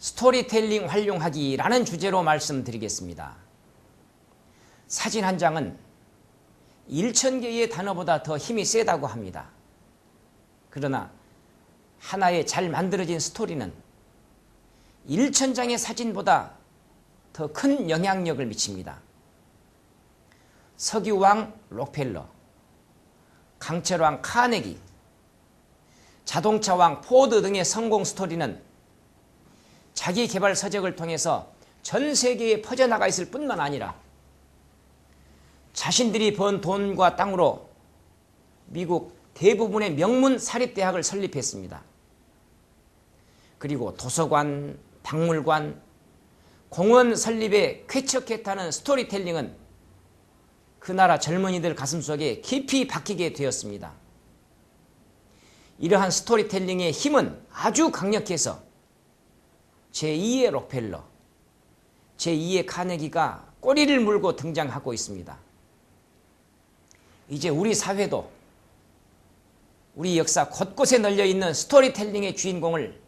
스토리텔링 활용하기라는 주제로 말씀드리겠습니다. 사진 한 장은 1천 개의 단어보다 더 힘이 세다고 합니다. 그러나 하나의 잘 만들어진 스토리는 1천 장의 사진보다 더 큰 영향력을 미칩니다. 석유왕 록펠러, 강철왕 카네기, 자동차왕 포드 등의 성공 스토리는 자기 개발 서적을 통해서 전 세계에 퍼져나가 있을 뿐만 아니라 자신들이 번 돈과 땅으로 미국 대부분의 명문 사립대학을 설립했습니다. 그리고 도서관, 박물관, 공원 설립에 쾌척했다는 스토리텔링은 그 나라 젊은이들 가슴속에 깊이 박히게 되었습니다. 이러한 스토리텔링의 힘은 아주 강력해서 제2의 록펠러, 제2의 카네기가 꼬리를 물고 등장하고 있습니다. 이제 우리 사회도 우리 역사 곳곳에 널려 있는 스토리텔링의 주인공을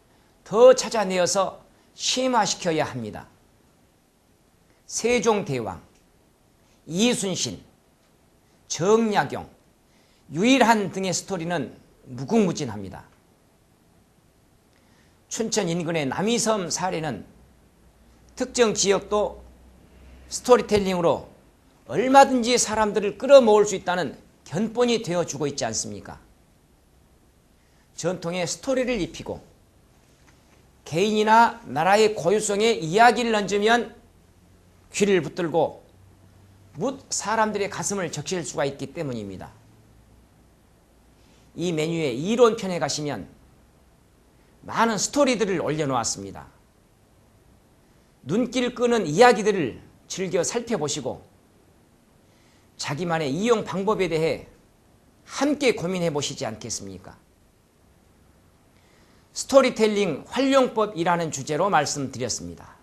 더 찾아내어서 심화시켜야 합니다. 세종대왕, 이순신, 정약용, 유일한 등의 스토리는 무궁무진합니다. 춘천 인근의 남이섬 사례는 특정 지역도 스토리텔링으로 얼마든지 사람들을 끌어모을 수 있다는 견본이 되어주고 있지 않습니까? 전통의 스토리를 입히고 개인이나 나라의 고유성에 이야기를 얹으면 귀를 붙들고 묻 사람들의 가슴을 적실 수가 있기 때문입니다. 이 메뉴의 이론편에 가시면 많은 스토리들을 올려놓았습니다. 눈길 끄는 이야기들을 즐겨 살펴보시고 자기만의 이용 방법에 대해 함께 고민해 보시지 않겠습니까? 스토리텔링 활용법이라는 주제로 말씀드렸습니다.